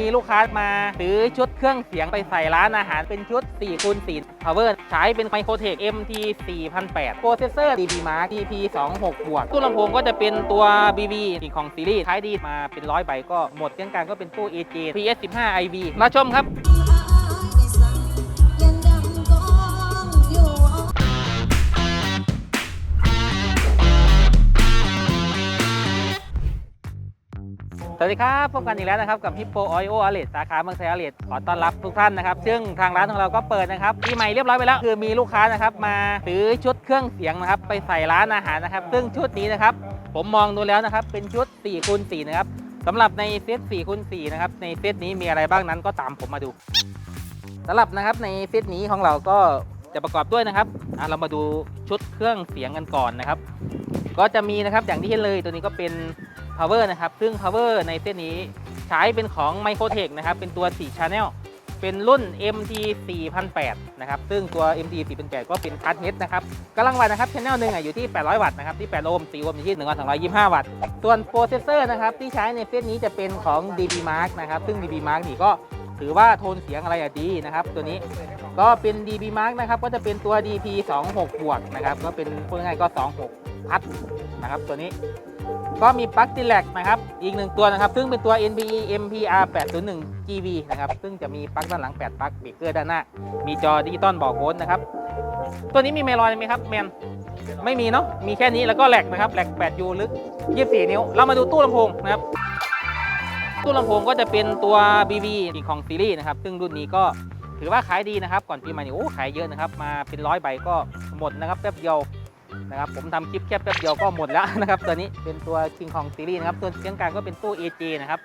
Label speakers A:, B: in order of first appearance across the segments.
A: มีลูกค้ามาซื้อชุดเครื่องเสียงไปใส่ร้านอาหารเป็นชุด4คูณ4 Power ใช้เป็นไมโครเทค MT 4008โปรเซสเซอร์ DB Mark DP 26บวกตู้ลำโพงก็จะเป็นตัว BB สิ่งของซีรีส์ใช้ดีมาเป็นร้อยใบก็หมดเรื่องการก็เป็นตู้ AJ PS 15 IV มาชมครับ วัสดีครับ พบกันอีกแล้วนะครับ กับฮิปโปออยโออาเลตสาขาเมืองไทยอาเลตขอต้อนรับทุกท่านนะครับ ซึ่งทางร้านของเราก็เปิดนะครับปีใหม่เรียบร้อยไปแล้ว คือมีลูกค้านะครับ มาซื้อชุดเครื่องเสียงนะครับ ไปใส่ร้านอาหารนะครับ ซึ่งชุดนี้นะครับ ผมมองดูแล้วนะครับ เป็นชุด4คูณ4นะครับสำหรับในเซต4คูณ4นะครับ ในเซตนี้มีอะไรบ้างนั้นก็ตามผมมาดูสำหรับนะครับในเซตนี้ของเราก็จะประกอบด้วยนะครับเรามาดูชุดเครื่องเสียงกันก่อนนะครับ ก็จะมีนะครับอย่างที่เห็นเลยตัวนี้ก็เป็น power นะครับ ซึ่ง power ในเส้นนี้ใช้เป็นของ Microtech นะครับ เป็นตัว 4 channel เป็นรุ่น MT 4008นะครับ ซึ่งตัว MT 4008ก็เป็นคัทเฮดนะครับกำลังวัตต์นะครับ channel หนึ่งอยู่ที่ 800 วัตต์นะครับ ที่ 8 โอห์ม4โอห์มอยู่ที่ 1225 วัตต์ ส่วนโปรเซสเซอร์นะครับที่ใช้ในเส้นนี้จะเป็นของ DB Mark นะครับ ซึ่ง DB Mark นี่ก็ถือว่าโทนเสียงอะไรอะดีนะครับ ตัวนี้ก็เป็น DB Mark นะครับ ก็จะเป็นตัว DP 26บวกนะครับ ก็เป็นพูดง่ายๆก็ 26 พัดนะครับ ตัวนี้ ก็มีปลั๊กติแลกนะครับ อีกหนึ่งตัวนะครับ ซึ่งเป็นตัว NPE MPR 801 GB นะครับ ซึ่งจะมีปลั๊กด้านหลัง 8ปลั๊กเบรกเกอร์ด้านหน้า มีจอดิจิตอลบอกโวลต์นะครับ ตัวนี้มีเมลอยไหมครับแมนไม่มีเนาะ มีแค่นี้แล้วก็แหลกนะครับแหลก 8U ลึก 24 นิ้ว เรามาดูตู้ลำโพงนะครับ ตู้ลำโพงก็จะเป็นตัว BB ของซีรีส์นะครับ ซึ่งรุ่นนี้ก็ถือว่าขายดีนะครับ ก่อนปีใหม่นี่โอ้ขายเยอะนะครับ มาเป็นร้อยใบก็หมดนะครับแป๊บเดียว นะครับผมทำคลิปแค่แป๊บเดียวก็หมดแล้วนะครับตัวนี้เป็นตัว King Kong Series นะครับตัวเสียงกลางก็เป็นตู้ AJ นะครับ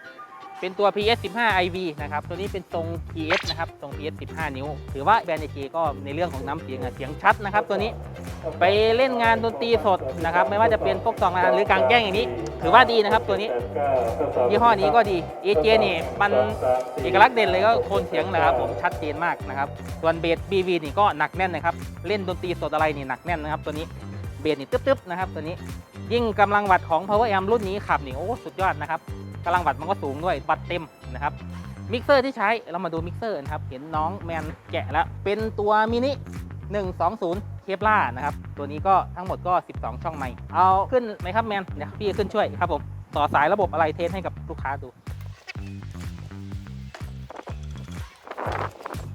A: เป็นตัว PS 15 IV นะครับ ตัวนี้เป็นทรง PS นะครับ ทรง PS 15 นิ้ว ถือว่าแบรนด์ AJ ก็ในเรื่องของน้ำเสียงอะเสียงชัดนะครับ ตัวนี้ ไปเล่นงานดนตรีสดนะครับ ไม่ว่าจะเป็นพวกซองงานหรือกลางแจ้งอย่างนี้ ถือว่าดีนะครับ ตัวนี้ ยี่ห้อนี้ก็ดี AJ นี่มันเอกลักษณ์เด่นเลยก็โทนเสียงนะครับ ผมชัดเจนมากนะครับ ส่วนเบส BV นี่ก็หนักแน่นนะครับ เล่นดนตรีสดอะไรนี่หนักแน่นนะครับ ตัวนี้ เบสนี่ตึ๊บๆนะครับตัวนี้ยิ่งกำลังวัตต์ของ Power Amp รุ่นนี้ขับนี่โอ้สุดยอดนะครับกำลังวัตต์มันก็สูงด้วยวัตต์เต็มนะครับมิกเซอร์ที่ใช้เรามาดูมิกเซอร์นะครับเห็นน้องแมนแกะแล้วเป็นตัวมินิ120 เคปล่านะครับ ตัวนี้ก็ทั้งหมดก็ 12 ช่องไมค์เอาขึ้นไหมครับแมนเดี๋ยวพี่ขึ้นช่วยครับผมต่อสายระบบอะไรเทสให้กับลูกค้าดู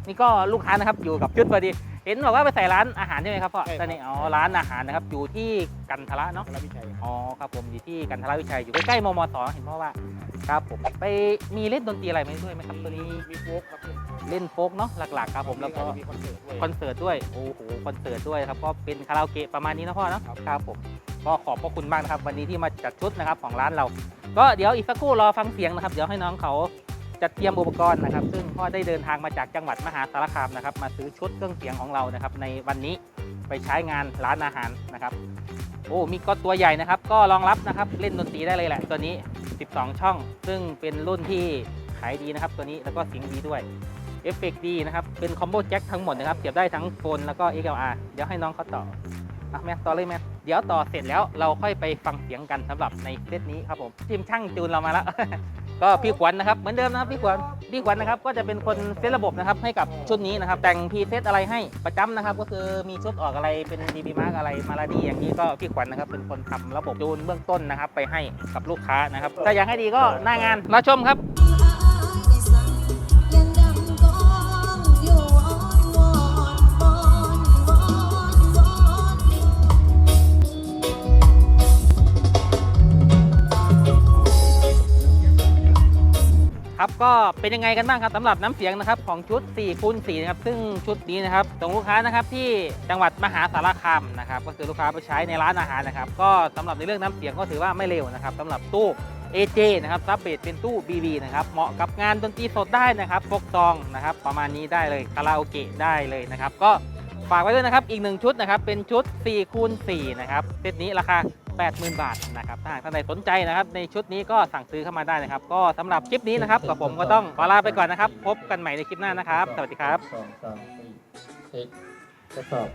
A: นี่ก็ลูกค้านะครับอยู่กับชุดพอดี เห็นบอกว่าไปใส่ร้านอาหารใช่ไหมครับพ่อ
B: ใช่ครับ
A: ตอนนี้อ๋อร้านอาหารนะครับอยู่ที่กันทละเนาะ
B: พระวิชัย
A: อ๋อครับผมอยู่ที่กันทละวิชัยอยู่ใกล้ๆมมสเห็นพ่อว่าครับผมไปมีเล่นดนตรีอะไรไหมด้วยไหมครับตัวนี้
B: มีโฟกครับ
A: เล่นโฟกเนาะหลักๆครับผมแล้วก็
B: มีคอนเสิร์ตด้วย
A: คอนเสิร์ตด้วย โอ้โห คอนเสิร์ตด้วยครับ ก็เป็นคาราโอเกะประมาณนี้นะพ่อเนาะ
B: ครับ
A: ครับผม ก็ขอบพระคุณมากนะครับ วันนี้ที่มาจัดชุดนะครับของร้านเรา ก็เดี๋ยวอีกสักครู่รอฟังเสียงนะครับ เดี๋ยวให้น้องเขา จัดเตรียมอุปกรณ์นะครับ ซึ่งพ่อได้เดินทางมาจากจังหวัดมหาสารคามนะครับ มาซื้อชุดเครื่องเสียงของเรานะครับ ในวันนี้ไปใช้งานร้านอาหารนะครับโอ้มีก็ตัวใหญ่นะครับ ก็รองรับนะครับเล่นดนตรีได้เลยแหละตัวนี้ 12 ช่อง ซึ่งเป็นรุ่นที่ขายดีนะครับ ตัวนี้แล้วก็เสียงดีด้วยเอฟเฟกดีนะครับ เป็นคอมโบแจ็คทั้งหมดนะครับเสียบได้ทั้งโฟนแล้วก็ XLR เดี๋ยวให้น้องเขาต่ออะแม่ต่อเลยแม่เดี๋ยวต่อเสร็จแล้วเราค่อยไปฟังเสียงกันสำหรับในเซตนี้ครับผมทีมช่างจูนเรามาแล้ว ก็พี่ขวัญนะครับเหมือนเดิมนะครับพี่ขวัญพี่ขวัญนะครับก็จะเป็นคนเซตระบบนะครับให้กับชุดนี้นะครับ แต่งพีเซตอะไรให้ประจำนะครับ ก็คือมีชุดออกอะไรเป็นมีมีมาร์กอะไรมาลาดีอย่างนี้ก็พี่ขวัญนะครับเป็นคนทำระบบจูนเบื้องต้นนะครับ ไปให้กับลูกค้านะครับถ้าอยากให้ดีก็หน้างานมาชมครับ ครับก็เป็นยังไงกันบ้างครับสำหรับน้ำเสียงนะครับของชุด4คูณ4นะครับซึ่งชุดนี้นะครับส่งลูกค้านะครับที่จังหวัดมหาสารคามนะครับก็คือลูกค้าไปใช้ในร้านอาหารนะครับ ก็สำหรับในเรื่องน้ำเสียงก็ถือว่าไม่เร็วนะครับสำหรับตู้ AJ นะครับซับเบสเป็นตู้ BB นะครับเหมาะกับงานดนตรีสดได้นะครับพกซองนะครับประมาณนี้ได้เลยคาราโอเกะได้เลยนะครับก็ฝากไว้ด้วยนะครับอีกหนึ่งชุดนะครับเป็นชุด4คูณ4นะครับเซตนี้ราคา 80,000 บาทนะครับถ้าหากท่านใดสนใจนะครับ ในชุดนี้ก็สั่งซื้อเข้ามาได้นะครับ ก็สำหรับคลิปนี้นะครับกับผมก็ต้องขอลาไปก่อนนะครับ พบกันใหม่ในคลิปหน้านะครับ สวัสดีครับ
B: สองสามสี่เช็คทดสอบ